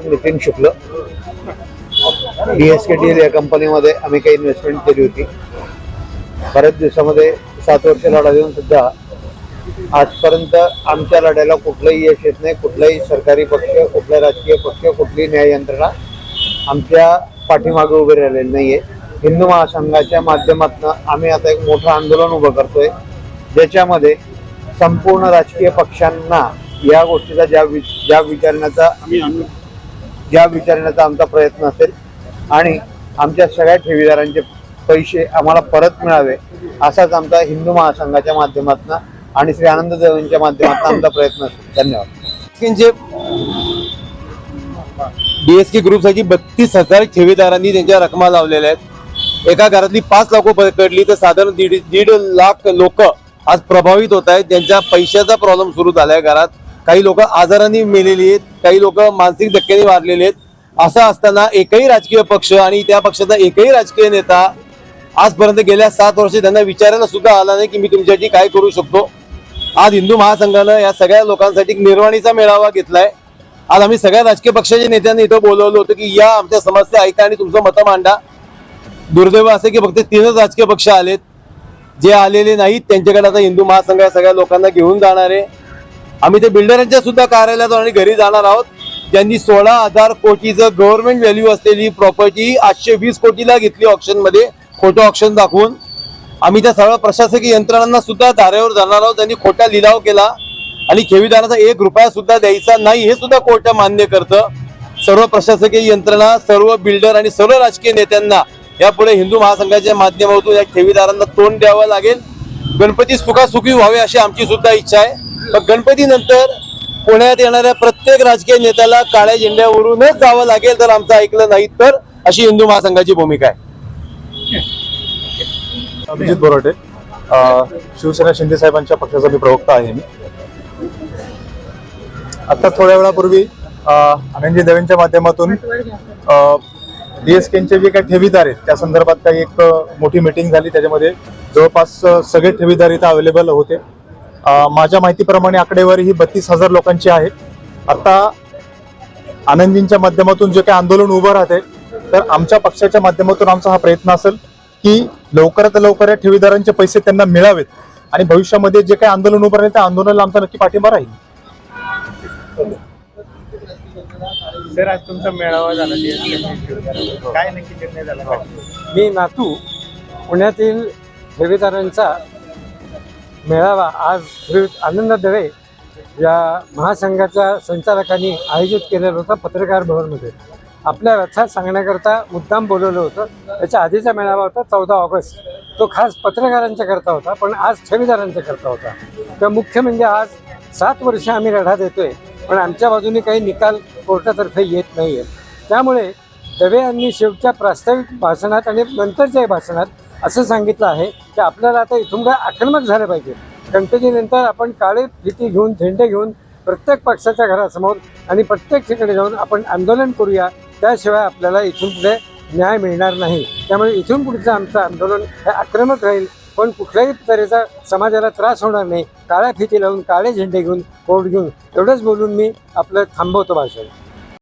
नमस्कार Nitin Shukla. D S K D L या कंपनीमध्ये आम्ही काही इन्व्हेस्टमेंट केली होती. बऱ्याच दिवसामध्ये सात वर्ष लढा देऊन सुद्धा आजपर्यंत आमच्या लढ्याला कुठलंही यश येत नाही कुठलाही सरकारी पक्ष कुठला राजकीय पक्ष कुठली न्याय यंत्रणा आमच्या पाठीमागे उभे राहिलेली नाही आहे हिंदू महासंघाच्या माध्यमातून आम्ही आता एक मोठं आंदोलन उभं करतोय ज्याच्यामध्ये संपूर्ण राजकीय पक्षांना या गोष्टीचा ज्या वि ज्या विचारण्याचा ज्या विचारण्याचा आमचा प्रयत्न असेल. आणि आमच्या सगळ्या ठेवीदारांचे पैसे आम्हाला परत मिळावे असाच आमचा हिंदू महासंघाच्या माध्यमातून आणि श्री आनंद देवांच्या माध्यमातून आमचा प्रयत्न असेल. धन्यवाद. त्यांचे डीएसके ग्रुपसाठी बत्तीस हजार ठेवीदारांनी त्यांच्या रकमा लावलेल्या आहेत. एका घरातली पाच लाख पकडली तर साधारण दीड दीड लाख लोक आज प्रभावित होत आहेत. त्यांच्या पैशाचा प्रॉब्लेम सुरू झालाय घरात. काही लोक आजाराने मेलेली आहेत काही लोक मानसिक धक्क्याने मारलेले आहेत. असं असताना एकही राजकीय पक्ष आणि त्या पक्षाचा एकही राजकीय नेता आजपर्यंत गेल्या सात वर्ष त्यांना विचारायला सुद्धा आला नाही की मी तुमच्यासाठी काय करू शकतो. आज हिंदू महासंघानं या सगळ्या लोकांसाठी एक निर्वाणीचा मेळावा घेतलाय. आज आम्ही सगळ्या राजकीय पक्षाच्या नेत्यांनी इथं बोलवलं होतं की या आमच्या समस्या ऐका आणि तुमचं मतं मांडा. दुर्दैव असं की फक्त तीनच राजकीय पक्ष आलेत. जे आलेले नाहीत त्यांच्याकडे आता हिंदू महासंघ या सगळ्या लोकांना घेऊन जाणार आहे. आम्ही ते बिल्डरांच्या सुद्धा कार्यालयात आणि घरी जाणार आहोत. ज्यांनी सोळा हजार कोटीचं गव्हर्नमेंट व्हॅल्यू असलेली प्रॉपर्टी आठशे वीस कोटीला घेतली ऑप्शनमध्ये खोटं ऑप्शन दाखवून. आम्ही त्या सर्व प्रशासकीय यंत्रणांना सुद्धा धारेवर जाणार आहोत. त्यांनी खोटा लिलाव केला. आणि ठेवीदाराचा एक रुपया सुद्धा द्यायचा नाही हे सुद्धा कोर्ट मान्य करतं. सर्व प्रशासकीय यंत्रणा सर्व बिल्डर आणि सर्व राजकीय नेत्यांना यापुढे हिंदू महासंघाच्या माध्यमातून या ठेवीदारांना तोंड द्यावं लागेल. गणपती सुखासुखी व्हावे अशी आमची सुद्धा इच्छा आहे. मग गणपती नंतर पुण्यात येणाऱ्या प्रत्येक राजकीय नेत्याला काळ्या झेंड्यावरूनच जावं लागेल तर आमचं ऐकलं नाही तर अशी हिंदू महासंघाची भूमिका आहे. अभिजित बोराटे शिवसेना शिंदे साहेबांच्या पक्षाचा मी प्रवक्ता आहे मी. आता थोड्या वेळापूर्वी अ, आनंदजी देवेंच्या माध्यमातून डीएसकेचे जे काही ठेवीदार आहेत त्या संदर्भात काही एक मोठी मिटिंग झाली. त्याच्यामध्ये जवळपास सगळे ठेवीदार इथं अवेलेबल होते. माझ्या माहितीप्रमाणे आकडेवारी ही बत्तीस हजार लोकांची आहे. आता आनंदजींच्या माध्यमातून जे काही आंदोलन उभं राहते तर आमच्या पक्षाच्या माध्यमातून आमचा हा प्रयत्न असेल की लवकरात लवकर या ठेवीदारांचे पैसे त्यांना मिळावेत आणि भविष्यामध्ये जे काही आंदोलन उभं राहील त्या आंदोलनाला आमचा नक्की पाठिंबा राहील. सर आज तुमचा मेळावा झाला काय नक्की निर्णय झाला? मी नातू पुण्यातील ठेवीदारांचा मेळावा आज श्री आनंद दवे या महासंघाच्या संचालकांनी आयोजित केलेला होता पत्रकार भवनमध्ये. आपल्या रथात सांगण्याकरता मुद्दाम बोलवलं होतं. त्याच्या आधीचा मेळावा होता चौदा ऑगस्ट. तो खास पत्रकारांच्या करता होता पण आज ठेवीदारांच्या करता होता. तर मुख्य म्हणजे आज सात वर्ष आम्ही लढा देतोय पण आमच्या बाजूने काही निकाल कोर्टातर्फे येत नाही आहेत त्यामुळे दवे यांनी शेवटच्या प्रास्ताविक भाषणात आणि नंतरच्याही भाषणात असं सांगितलं आहे की आपल्याला आता इथून काय आक्रमक झालं पाहिजे. गणपतीनंतर आपण काळे फिती घेऊन झेंडे घेऊन प्रत्येक पक्षाच्या घरासमोर आणि प्रत्येक ठिकाणी जाऊन आपण आंदोलन करूया. त्याशिवाय आपल्याला इथून पुढे न्याय मिळणार नाही. त्यामुळे इथून पुढचं आमचं आंदोलन हे आक्रमक राहील. पण कुठल्याही तऱ्हेचा समाजाला त्रास होणार नाही. काळ्या फिती लावून काळे झेंडे घेऊन कोर्ट घेऊन एवढंच बोलून मी आपलं थांबवतो भाषण.